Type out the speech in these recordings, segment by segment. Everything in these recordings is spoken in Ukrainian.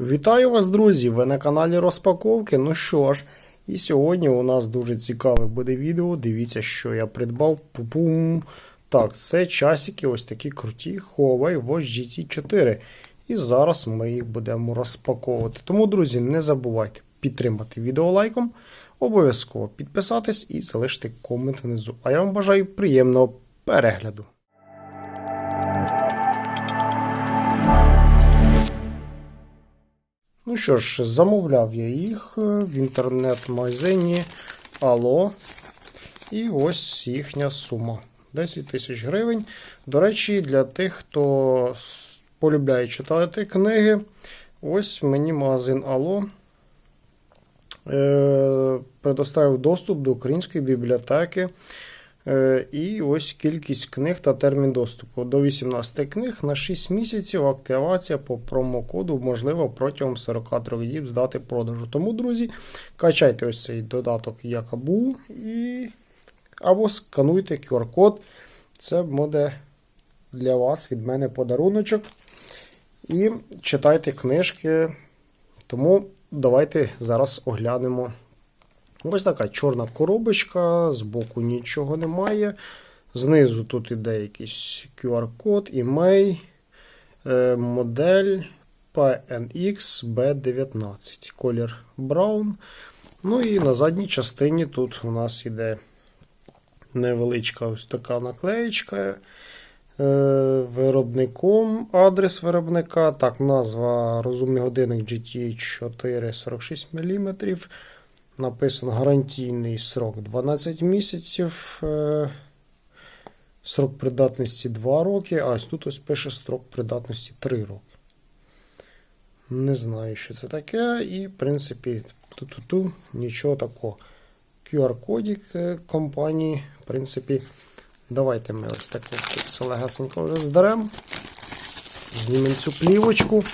Вітаю вас, друзі! Ви на каналі Розпаковки. Ну що ж, і сьогодні у нас дуже цікаве буде відео. Дивіться, що я придбав. Пу-пум. Так, це часики ось такі круті Huawei Watch GT 4. І зараз ми їх будемо розпаковувати. Тому, друзі, не забувайте підтримати відео лайком, обов'язково підписатись і залишити комент внизу. А я вам бажаю приємного перегляду. Ну що ж, замовляв я їх е, в інтернет-магазині Алло. І ось їхня сума. 10 тисяч гривень. До речі, для тих, хто полюбляє читати книги, ось мені магазин Алло е, предоставив доступ до української бібліотеки. Е, І ось кількість книг та термін доступу. До 18 книг на 6 місяців активація по промокоду можлива протягом 43 діб з дати продажу. Тому, друзі, качайте ось цей додаток Якабу і або скануйте QR-код. Це буде для вас від мене подаруночок. І читайте книжки. Тому давайте зараз оглянемо. Ось така чорна коробочка, збоку нічого немає. Знизу тут іде якийсь QR-код, імей, е, модель PNX B19, колір Brown. Ну і на задній частині тут у нас іде невеличка ось така наклеєчка. Е, Виробником адрес виробника. Так, назва розумний годинник GT4 46 мм. Написано гарантійний срок 12 місяців. е, Срок придатності 2 роки, а ось тут ось пише срок придатності 3 роки. Не знаю, що це таке. І, в принципі, ту-ту-ту, нічого такого. QR-кодик е, компанії. В принципі, давайте ми ось таку все легасенько вже здаремо. Знімемо цю плівочку.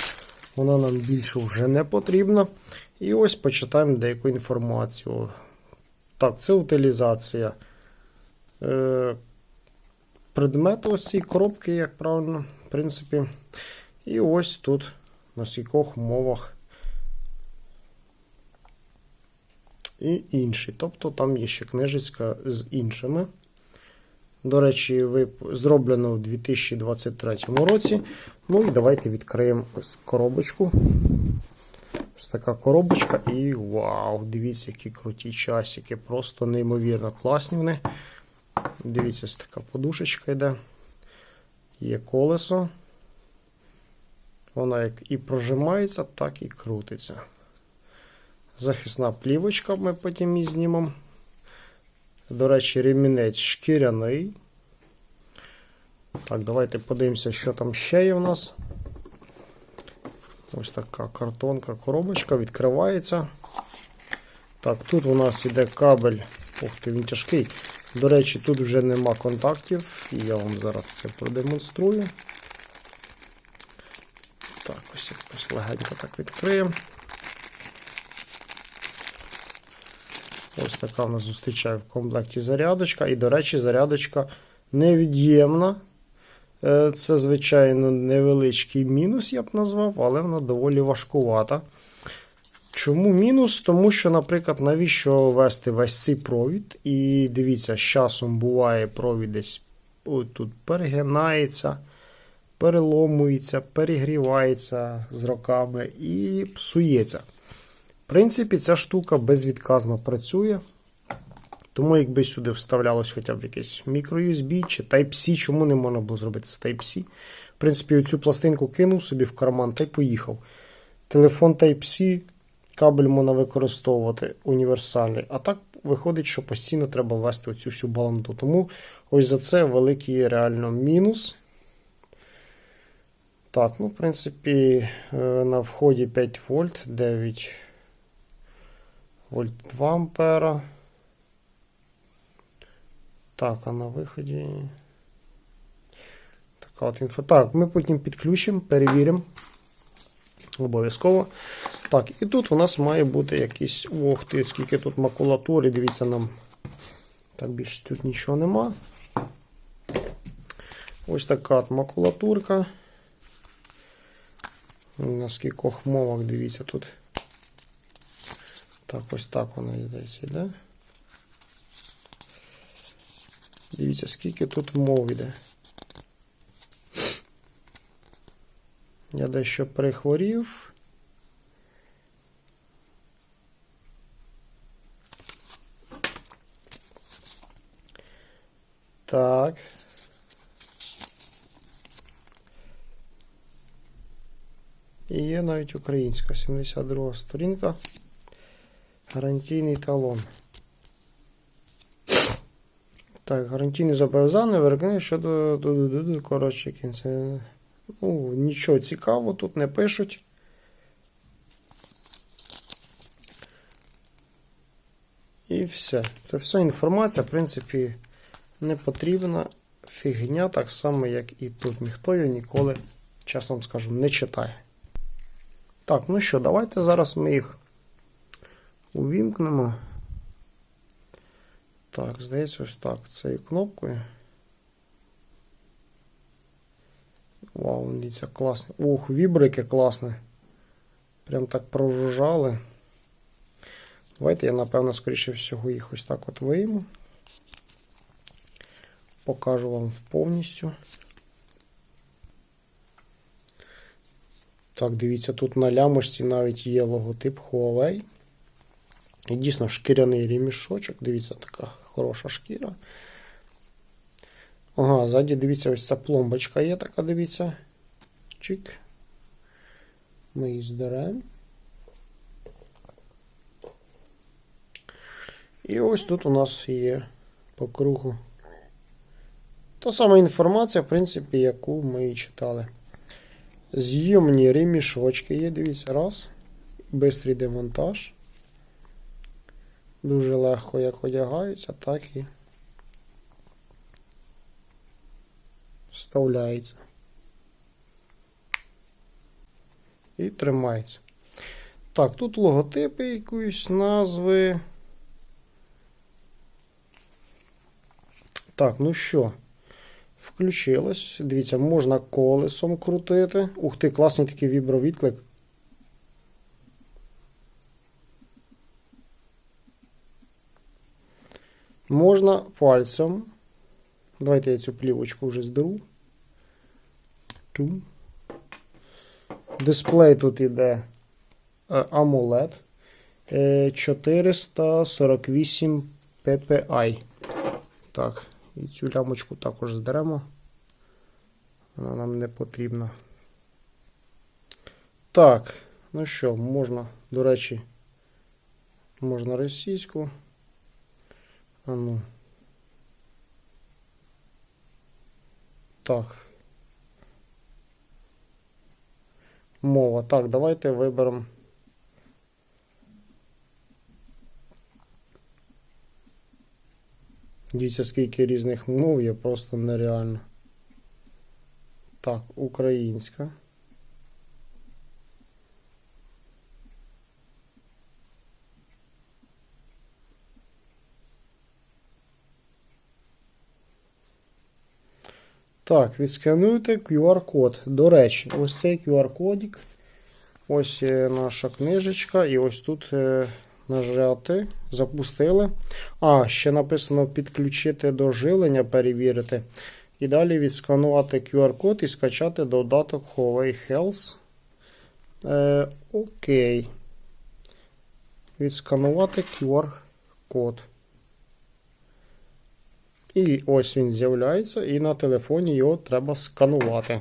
Вона нам більше вже не потрібна. І ось почитаємо деяку інформацію. Так, це утилізація е, предмету ось цієї коробки, як правильно, в принципі. І ось тут на скількох мовах і інші. Тобто там є ще книжечка з іншими. До речі, вип- зроблено в 2023 році. Ну і давайте відкриємо коробочку. Ось така коробочка і вау! Дивіться, які круті часики. Просто неймовірно класні вони. Дивіться, ось така подушечка йде. Є колесо. Вона як і прожимається, так і крутиться. Захисна плівочка, ми потім її знімемо. До речі, ремінець шкіряний. Так, давайте подивимося, що там ще є в нас. Ось така картонка, коробочка відкривається. Так, тут у нас іде кабель. Ух ти, він тяжкий. До речі, тут вже нема контактів, і я вам зараз це продемонструю. Так, ось якось легенько так відкриємо. Ось така в нас зустрічає в комплекті зарядочка. І, до речі, зарядочка невід'ємна. Е, Це, звичайно, невеличкий мінус, я б назвав, але вона доволі важкувата. Чому мінус? Тому що, наприклад, навіщо вести весь цей провід? І дивіться, з часом буває провід десь тут перегинається, переломується, перегрівається з роками і псується. В принципі, ця штука безвідказно працює. Тому, якби сюди вставлялось хоча б якесь мікро-USB чи Type-C, чому не можна було зробити з Type-C? В принципі, оцю пластинку кинув собі в карман та й поїхав. Телефон Type-C, кабель можна використовувати універсальний. А так виходить, що постійно треба ввести оцю всю баланду. Тому ось за це великий реально мінус. Так, ну, в принципі, е, на вході 5 вольт, 9 вольт 2 ампера. Так, а на виході. Така от інфа. Так, ми потім підключимо, перевіримо. Обов'язково. Так, і тут у нас має бути якийсь. Ох ти, скільки тут макулатури. Дивіться нам. Так, більше тут нічого нема. Ось така от макулатурка. На скількох мовах, дивіться тут. Так, ось так воно десь йде. Дивіться, скільки тут мов йде. Я дещо прихворів. Так. І є навіть українська, 72 сторінка. Гарантійний талон. Так, гарантійний зобов'язаний, виробник щодо коротше кінця. Ну, нічого цікавого тут не пишуть. І все. Це вся інформація, в принципі, не потрібна фігня, так само, як і тут. Ніхто її ніколи, чесно скажу, не читає. Так, ну що, давайте зараз ми їх увімкнемо. Так, здається, ось так. Цією кнопкою. Вау, дивіться, класне. Ух, вібрики класне. Прям так прожужжали. Давайте я, напевно, скоріше всього, їх ось так от вийму. Покажу вам повністю. Так, дивіться, тут на лямочці навіть є логотип Huawei. І дійсно шкіряний ремішочок. Дивіться, така хороша шкіра. Ага, ззаді, дивіться, ось ця пломбочка є така, дивіться. Чик. Ми її здираємо. І ось тут у нас є по кругу. Та сама інформація, в принципі, яку ми і читали. Зйомні ремішочки є, дивіться, раз. Бистрий демонтаж. Дуже легко як одягаються, так і вставляється. І тримається. Так, тут логотипи якоїсь назви. Так, ну що, включилось. Дивіться, можна колесом крутити. Ух ти, класний такий вібровідклик. Можна пальцем. Давайте я цю плівочку вже здеру. Ту. Дисплей тут іде е, AMOLED е, 448 ppi. Так, і цю лямочку також здеремо. Вона нам не потрібна. Так, ну що, можна, до речі, можна російську. А ну. Так. Мова. Так, давайте виберемо. Дивіться, скільки різних мов є, просто нереально. Так, українська. Так, відскануйте QR-код. До речі, ось цей QR-кодик. Ось е, наша книжечка, і ось тут е, нажати, запустили. А, ще написано підключити до живлення, перевірити. І далі відсканувати QR-код і скачати додаток Huawei Health. Е, окей. Відсканувати QR-код. І ось він з'являється, і на телефоні його треба сканувати.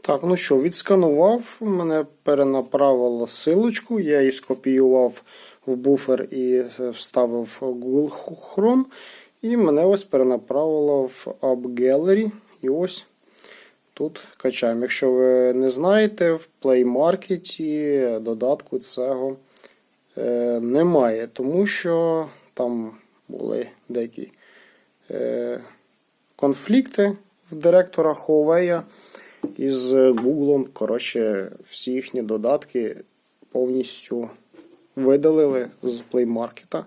Так, ну що, відсканував, мене перенаправило силочку, я її скопіював в буфер і вставив в Google Chrome. І мене ось перенаправило в App. І ось тут качаємо. Якщо ви не знаєте, в Play Market додатку цього е, немає, тому що там були деякі е, конфлікти в директора Huawei із Google. Коротше, всі їхні додатки повністю видалили з Play Market.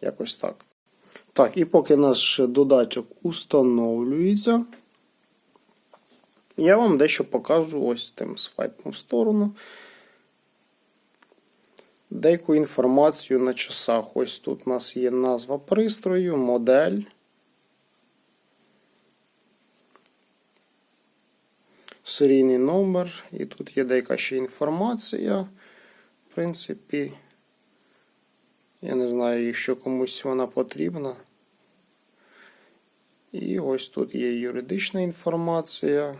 Якось так. Так, і поки наш додаток установлюється, я вам дещо покажу ось тим свайпом в сторону. Деяку інформацію на часах. Ось тут у нас є назва пристрою, модель. Серійний номер, і тут є деяка ще інформація. В принципі, я не знаю, якщо комусь вона потрібна. І ось тут є юридична інформація,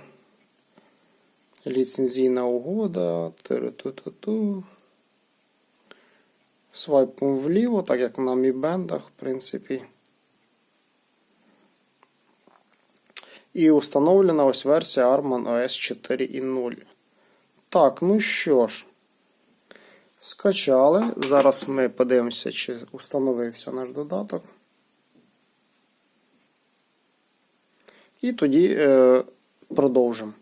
ліцензійна угода, ту-ту-ту-ту. Свайпом вліво, так як на Band, в принципі. І установлена ось версія Arman OS 4.0. Так, ну що ж, скачали. Зараз ми подивимося, чи установився наш додаток. І тоді е, продовжимо.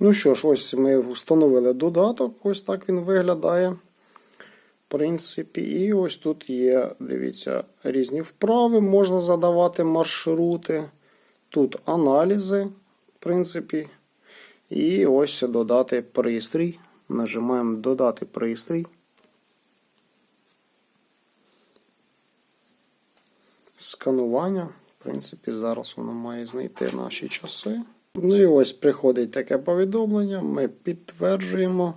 Ну що ж, ось ми встановили додаток, ось так він виглядає. В принципі, і ось тут є, дивіться, різні вправи, можна задавати маршрути. Тут аналізи, в принципі. І ось додати пристрій. Нажимаємо додати пристрій. Сканування. В принципі, зараз воно має знайти наші часи. Ну і ось приходить таке повідомлення. Ми підтверджуємо.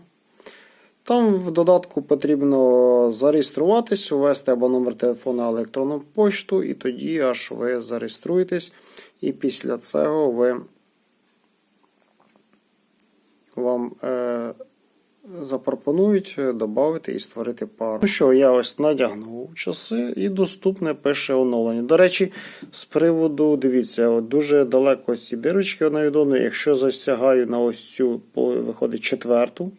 Там в додатку потрібно зареєструватись, ввести або номер телефону, або електронну пошту, і тоді аж ви зареєструєтесь. І після цього ви вам е, запропонують додати і створити пару. Ну що, я ось надягнув часи і доступне пише оновлення. До речі, з приводу, дивіться, от дуже далеко ці дирочки невідомо. Якщо засягаю на ось цю, виходить четверту.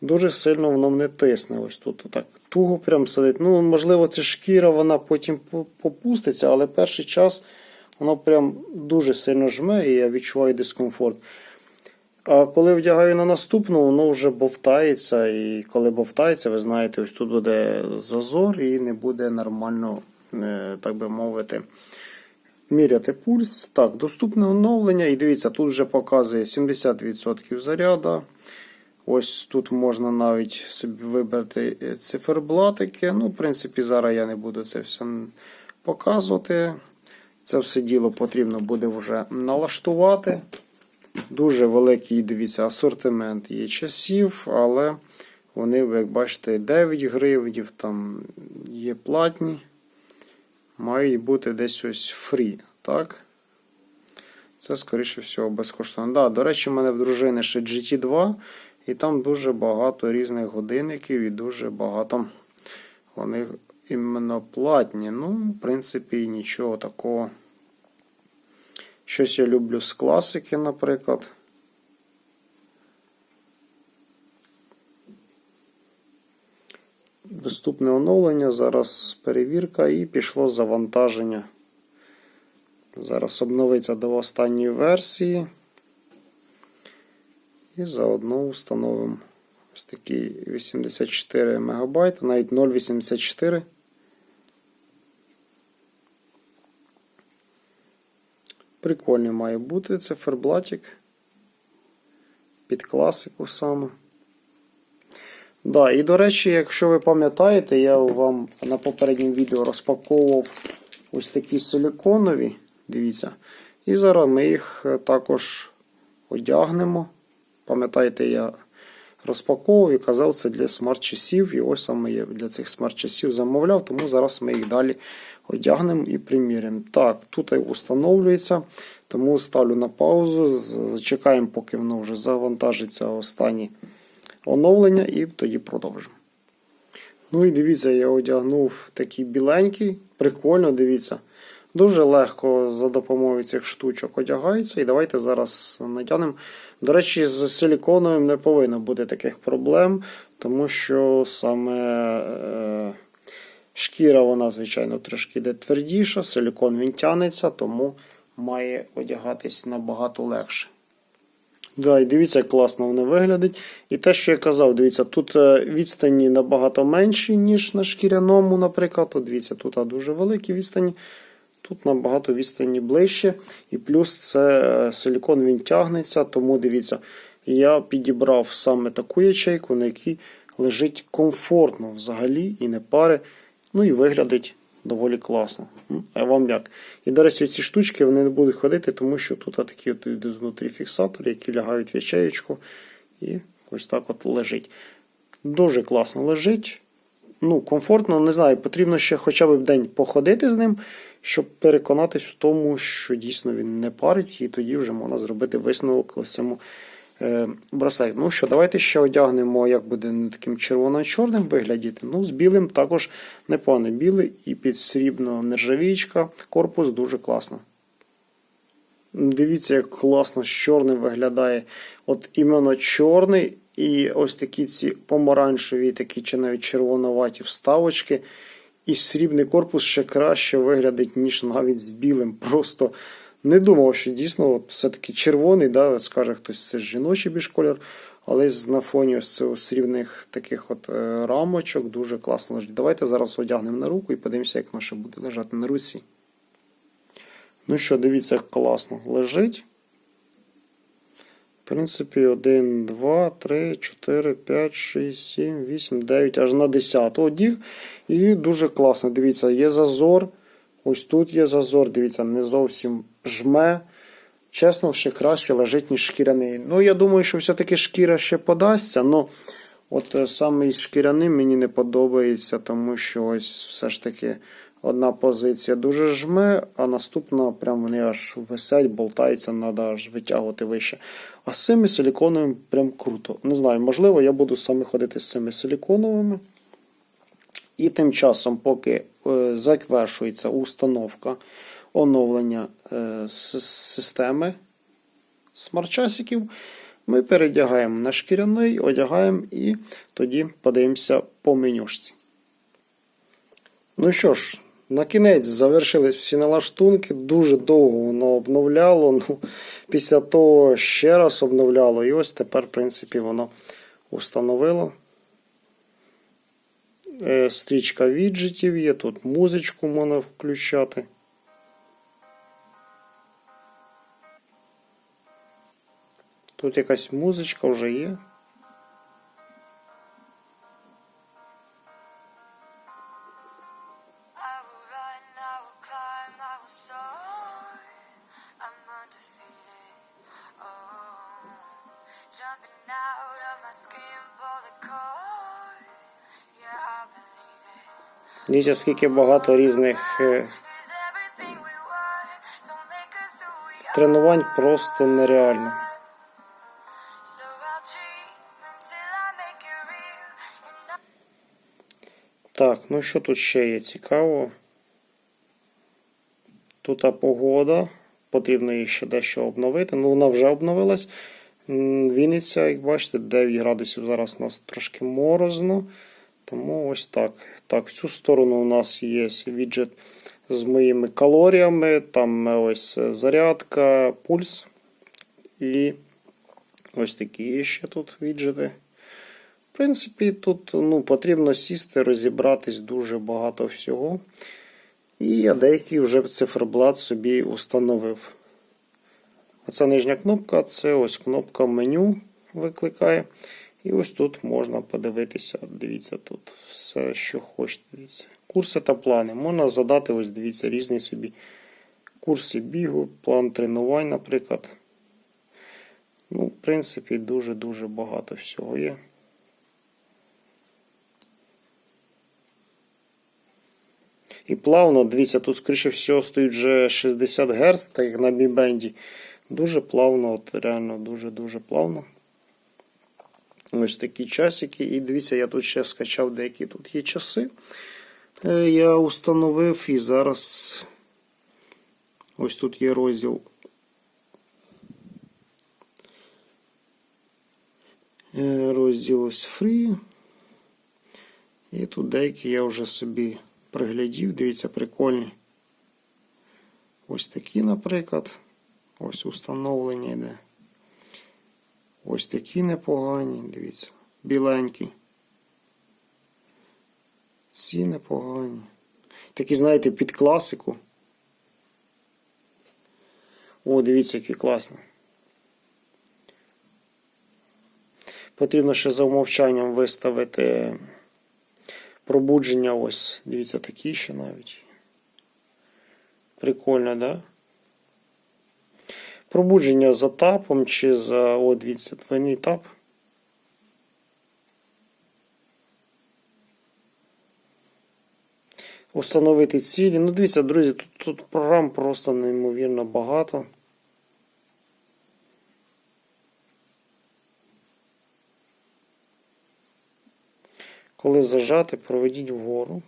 Дуже сильно воно не тисне. Ось тут так туго прям сидить. Ну, можливо, це шкіра, вона потім попуститься, але перший час воно прям дуже сильно жме і я відчуваю дискомфорт. А коли вдягаю на наступну, воно вже бовтається. І коли бовтається, ви знаєте, ось тут буде зазор і не буде нормально, е, так би мовити, міряти пульс. Так, доступне оновлення. І дивіться, тут вже показує 70% заряду. Ось тут можна навіть собі вибрати циферблатики. Ну, в принципі, зараз я не буду це все показувати. Це все діло потрібно буде вже налаштувати. Дуже великий, дивіться, асортимент є часів, але вони, як бачите, 9 гривнів, там є платні. Мають бути десь ось фрі. так? Це, скоріше всього, безкоштовно. Да, До речі, в мене в дружини ще GT2. І там дуже багато різних годинників і дуже багато вони іменно платні. Ну, в принципі, нічого такого. Щось я люблю з класики, наприклад. Доступне оновлення, зараз перевірка і пішло завантаження. Зараз обновиться до останньої версії. І заодно встановимо ось такий 84 МБ, навіть 0,84. Прикольний має бути циферблатик під класику саме. Да, І, до речі, якщо ви пам'ятаєте, я вам на попередньому відео розпаковував ось такі силиконові. Дивіться. І зараз ми їх також одягнемо. Пам'ятаєте, я розпаковував і казав, це для смарт-часів. І ось саме я для цих смарт-часів замовляв, тому зараз ми їх далі одягнемо і приміряємо. Так, тут установлюється, тому ставлю на паузу. Зачекаємо, поки воно вже завантажиться останні оновлення, і тоді продовжимо. Ну і дивіться, я одягнув такий біленький, прикольно, дивіться. Дуже легко за допомогою цих штучок одягається. І давайте зараз натягнемо. До речі, з силіконовим не повинно бути таких проблем, тому що саме е, шкіра, вона, звичайно, трошки йде твердіша, силікон він тянеться, тому має одягатись набагато легше. Да, і дивіться, як класно вони виглядять. І те, що я казав, дивіться, тут е, відстані набагато менші, ніж на шкіряному, наприклад. От дивіться, тут дуже великі відстані. Тут набагато відстані ближче. І плюс це е, силікон він тягнеться, тому дивіться, я підібрав саме таку ячейку, на якій лежить комфортно взагалі і не пари. Ну і виглядить доволі класно. А вам як? І, до речі, ці штучки вони не будуть ходити, тому що тут такі от йдуть знутрі фіксатори, які лягають в ячеєчку. І ось так от лежить. Дуже класно лежить. Ну, комфортно, не знаю, потрібно ще хоча б день походити з ним, щоб переконатись в тому, що дійсно він не париться, і тоді вже можна зробити висновок ось цьому браслет. Ну що, давайте ще одягнемо, як буде не таким червоно-чорним виглядіти. Ну, з білим також непогано. Білий і під срібно нержавічка. Корпус дуже класно. Дивіться, як класно з чорним виглядає. От іменно чорний і ось такі ці помаранчеві, такі чи навіть червонуваті вставочки. І срібний корпус ще краще виглядить, ніж навіть з білим. Просто не думав, що дійсно от все-таки червоний, да, скаже хтось, це жіночий більш колір. Але на фоні ось цього срібних таких от е, рамочок дуже класно лежить. Давайте зараз одягнемо на руку і подивимося, як наше буде лежати на руці. Ну що, дивіться, як класно лежить. В принципі, 1, 2, 3, 4, 5, 6, 7, 8, 9, аж на 10 одіг. І дуже класно. Дивіться, є зазор. Ось тут є зазор, дивіться, не зовсім жме. Чесно, ще краще лежить, ніж шкіряний. Ну, я думаю, що все-таки шкіра ще подасться, але от е, саме із шкіряним мені не подобається, тому що ось все ж таки одна позиція дуже жме, а наступна прям вони аж висять, болтаються, треба аж витягувати вище. А з цими силіконовими прям круто. Не знаю, можливо, я буду саме ходити з цими силіконовими. І тим часом, поки завершується установка оновлення е, системи смарт-часиків, ми передягаємо на шкіряний, одягаємо і тоді подивимося по менюшці. Ну що ж, на кінець завершились всі налаштунки. Дуже довго воно обновляло. Ну, після того ще раз обновляло. І ось тепер, в принципі, воно установило. Е, Стрічка віджитів є, тут музичку можна включати. Тут якась музичка вже є. Oh, jumping out of my skin, pull the cord. Дивіться, скільки багато різних е, тренувань просто нереально. Так, ну що тут ще є цікаво? Тут погода. Потрібно її ще дещо обновити. Ну, вона вже обновилась. Вінниця, як бачите, 9 градусів. Зараз у нас трошки морозно. Тому ось так. Так, в цю сторону у нас є віджит з моїми калоріями. Там ось е, зарядка, пульс. І ось такі ще тут віджити. В принципі, тут ну, потрібно сісти, розібратись дуже багато всього. І я деякий вже циферблат собі установив. Оця нижня кнопка це ось кнопка меню викликає. І ось тут можна подивитися. Дивіться, тут все, що хочете. Дивіться. Курси та плани. Можна задати, ось дивіться, різні собі курси бігу, план тренувань, наприклад. Ну, в принципі, дуже-дуже багато всього є. І плавно, дивіться, тут, скоріше всього, стоїть вже 60 Гц, так як на бібенді. Дуже плавно, от реально дуже-дуже плавно. Ось такі часики. І дивіться, я тут ще скачав деякі тут є часи. Е, Я установив і зараз ось тут є розділ. Е, Розділ ось Free. І тут деякі я вже собі приглядів, дивіться, прикольні. Ось такі, наприклад. Ось установлення йде. Ось такі непогані, дивіться, біленькі. Ці непогані. Такі, знаєте, під класику. О, дивіться, які класні. Потрібно ще за умовчанням виставити пробудження. Ось, дивіться, такі ще навіть. Прикольно, да? Пробудження за тапом чи за. О, дивіться, двойний тап. Установити цілі. Ну, дивіться, друзі, тут, тут програм просто неймовірно багато. Коли зажати, проведіть вгору.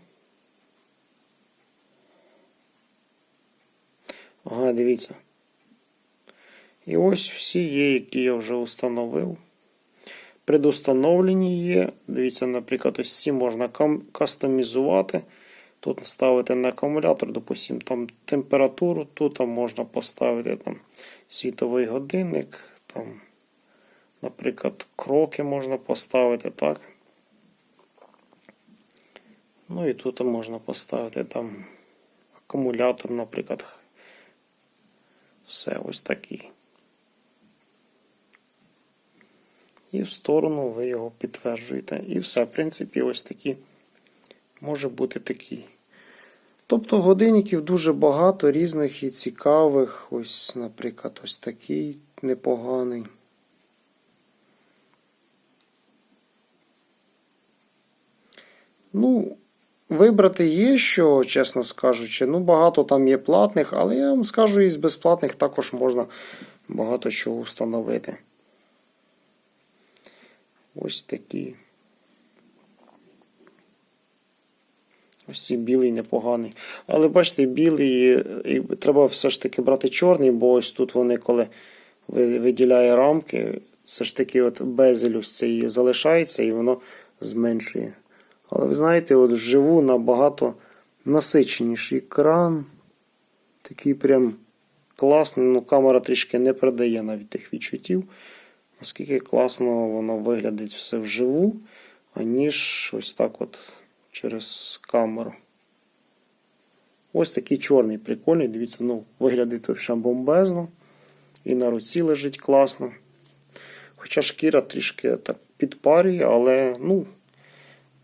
Ага, дивіться. І ось всі є, які я вже установив. Предустановлені є. Дивіться, наприклад, ось ці можна кастомізувати. Тут ставити на акумулятор, допустим, там температуру, тут там можна поставити там світовий годинник, там, наприклад, кроки можна поставити, так. Ну і тут можна поставити там акумулятор, наприклад. Все ось такий. І в сторону ви його підтверджуєте. І все, в принципі, ось такі може бути такий. Тобто годинників дуже багато різних і цікавих. Ось, наприклад, ось такий непоганий. Ну, вибрати є що, чесно скажучи. Ну, багато там є платних, але я вам скажу, із безплатних також можна багато чого встановити. Ось такі. Ось цей білий непоганий. Але бачите, білий і треба все ж таки брати чорний, бо ось тут вони, коли ви- виділяє рамки, все ж таки от безель ось цей залишається і воно зменшує. Але ви знаєте, от вживу набагато насиченіший екран. Такий прям класний. Ну, камера трішки не передає навіть тих відчуттів. Наскільки класно воно виглядить все вживу, аніж ось так от через камеру. Ось такий чорний, прикольний. Дивіться, ну, виглядить ще бомбезно. І на руці лежить класно. Хоча шкіра трішки так підпарює, але ну,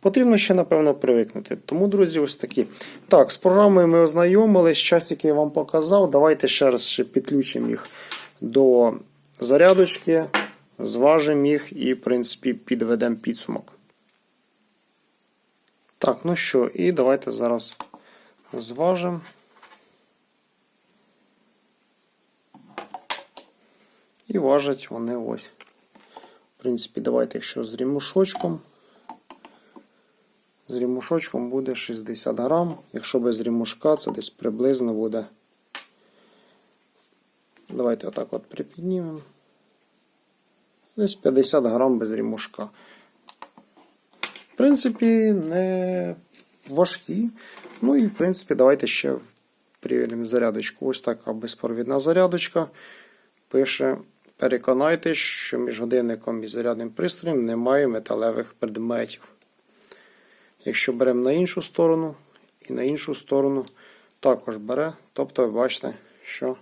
потрібно ще, напевно, привикнути. Тому, друзі, ось такі. Так, з програмою ми ознайомились. Часики я вам показав. Давайте ще раз ще підключимо їх до зарядочки, зважимо їх і, в принципі, підведемо підсумок. Так, ну що, і давайте зараз зважимо. І важать вони ось. В принципі, давайте, якщо з рімушочком. З рімушочком буде 60 грам. Якщо без рімушка, це десь приблизно буде. Давайте отак от припіднімемо. Десь 50 грам без рімушка. В принципі, не важкі. Ну і, в принципі, давайте ще перевіримо зарядочку. Ось така безпровідна зарядочка. Пише: переконайтесь, що між годинником і зарядним пристроєм немає металевих предметів. Якщо беремо на іншу сторону і на іншу сторону також бере. Тобто, ви бачите, що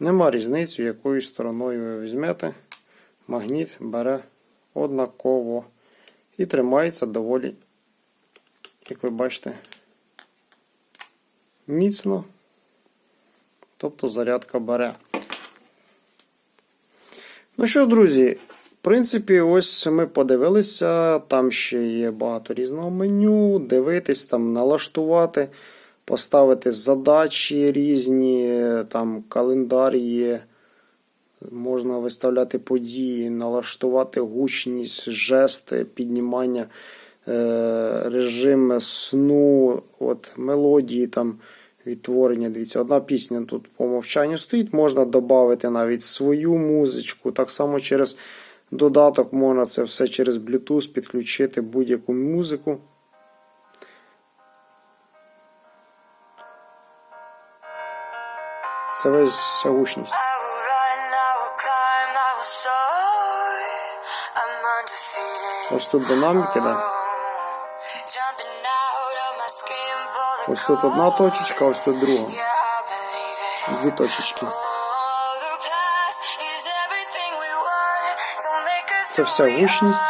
нема різниці, якою стороною ви візьмете. Магніт бере однаково і тримається доволі, як ви бачите, міцно. Тобто зарядка бере. Ну що, друзі, в принципі, ось ми подивилися. Там ще є багато різного меню. Дивитись, там налаштувати, поставити задачі різні, там календар є. Можна виставляти події, налаштувати гучність, жести, піднімання, е, режим сну, от, мелодії, там, відтворення. Дивіться, одна пісня тут по мовчанню стоїть, можна додати навіть свою музичку. Так само через додаток можна це все через Bluetooth підключити будь-яку музику. Це весь вся гучність. Ось тут динаміки, да. Ось тут одна точечка, ось тут друга. Дві точечки. Це вся гучність.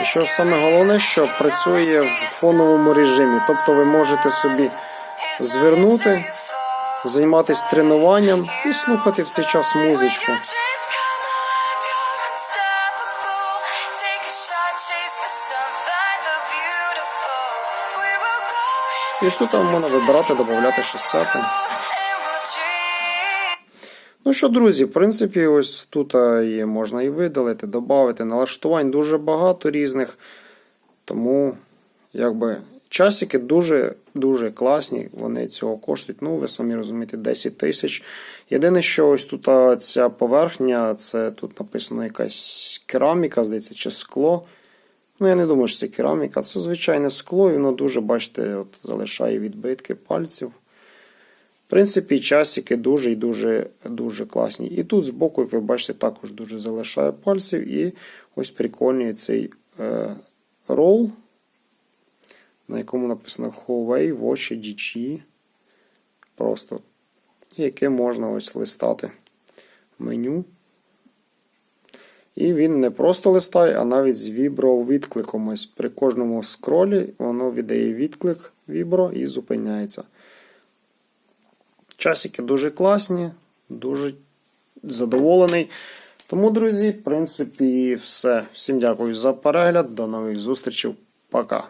І що саме головне, що працює в фоновому режимі. Тобто ви можете собі звернути, займатися тренуванням і слухати в цей час музичку. І що там можна вибирати, додати шосети. Ну що, друзі, в принципі, ось тут є, можна і видалити, додати. Налаштувань дуже багато різних. Тому, якби, часики дуже дуже класні. Вони цього коштують. Ну, ви самі розумієте, 10 тисяч. Єдине, що ось тут ця поверхня, це тут написано якась кераміка, здається, чи скло. Ну, я не думаю, що це кераміка. Це звичайне скло, і воно дуже, бачите, от, залишає відбитки пальців. В принципі, часики дуже і дуже дуже класні. І тут збоку, як ви бачите, також дуже залишає пальців. І ось прикольний цей е, рол, на якому написано Huawei Watch DG. Просто, яке можна ось листати меню. І він не просто листає, а навіть з вібро-відкликом. Ось при кожному скролі воно віддає відклик вібро і зупиняється. Часики дуже класні, дуже задоволений. Тому, друзі, в принципі, все. Всім дякую за перегляд. До нових зустрічей. Пока.